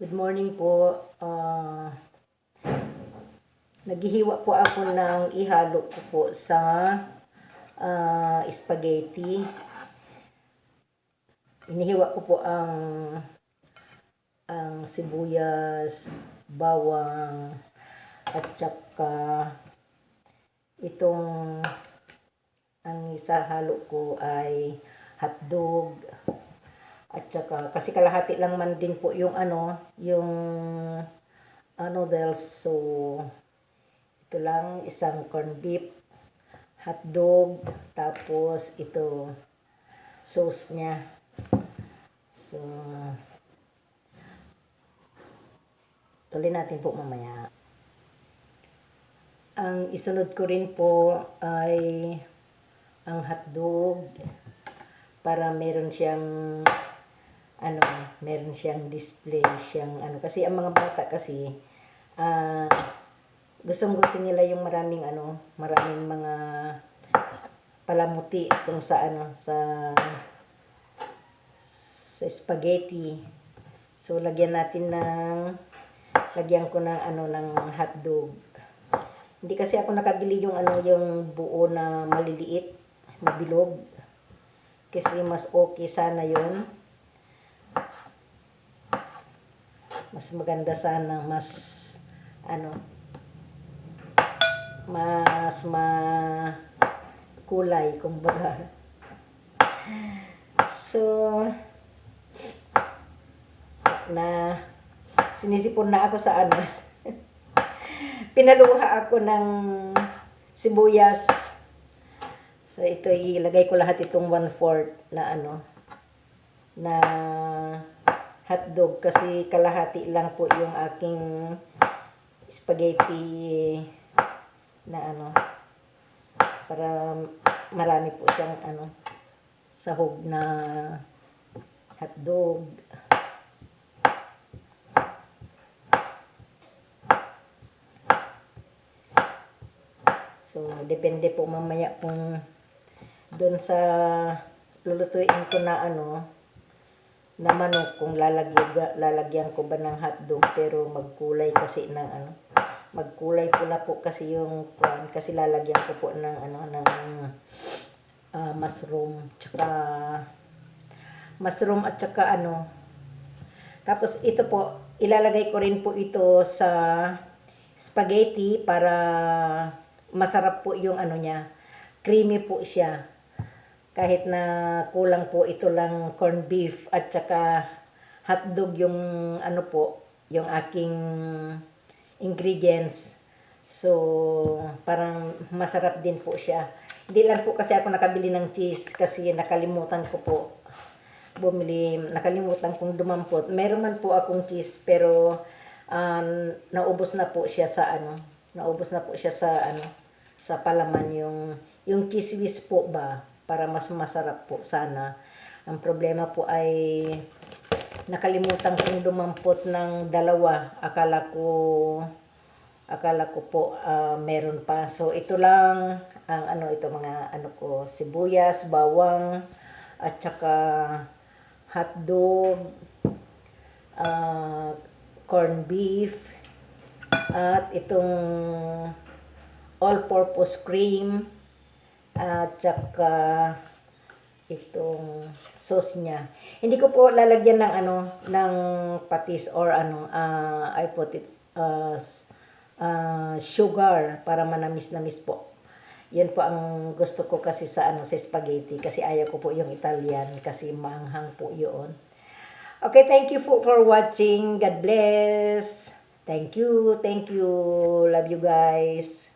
Good morning po. Ah, naghihiwa po ako ng ihalo ko po sa ah, spaghetti. Inihiwa ko po ang ang sibuyas, bawang, at saka itong ang isa halo ko ay hotdog, at saka, kasi kalahati lang man din po yung ano, yung ano noodles. So, ito lang, isang corned beef, hotdog, tapos ito, sauce niya. So, tuloy natin po mamaya. Ang isunod ko rin po ay ang hotdog para meron siyang ano, meron siyang display, siyang ano, kasi ang mga bata kasi, ah, gustong gusto nila yung maraming ano, maraming mga palamuti kung sa ano, sa sa spaghetti. So, lagyan natin ng, lagyan ko ng ano, ng hotdog. Hindi kasi ako nakabili yung ano, yung buo na maliliit, na bilog. Kasi mas okay sana yun. Mas maganda sana, mas ano, mas ma kulay, kumbaga. So, na sinisipon na ako sa ano. Pinaluha ako ng sibuyas. So, ito ilagay ko lahat itong one-fourth na ano, na hotdog kasi kalahati lang po yung aking spaghetti na ano para marami po siyang ano sahog na hotdog. So depende po mamaya kung doon sa lulutuin ko na ano na manok kung lalagyan, lalagyan ko ba ng hotdog pero magkulay kasi ng ano magkulay pula po kasi yung kwan kasi lalagyan ko po ng ano ng ah, mushroom tsaka mushroom at tsaka ano. Tapos ito po ilalagay ko rin po ito sa spaghetti para masarap po yung ano niya creamy po siya kahit na kulang po ito lang corned beef at saka hotdog yung ano po, yung aking ingredients. So, parang masarap din po siya. Hindi lang po kasi ako nakabili ng cheese kasi nakalimutan ko po bumili, nakalimutan kong dumampot. Meron man po akong cheese pero um, naubos na po siya sa ano, naubos na po siya sa ano, sa palaman yung yung cheese whiz po ba para mas masarap po sana. Ang problema po ay nakalimutan kong dumampot ng dalawa. Akala ko akala ko po ah, meron pa. So ito lang ang ano ito mga ano ko sibuyas, bawang at saka hotdog, ah, corned beef at itong all-purpose cream at saka itong sauce niya. Hindi ko po lalagyan ng ano ng patis or ano ah I put it uh, ah, sugar para manamis-namis po. Yan po ang gusto ko kasi sa ano sa spaghetti kasi ayaw ko po yung Italian kasi maanghang po yun. Okay, thank you for, for watching. God bless. Thank you. Thank you. Love you guys.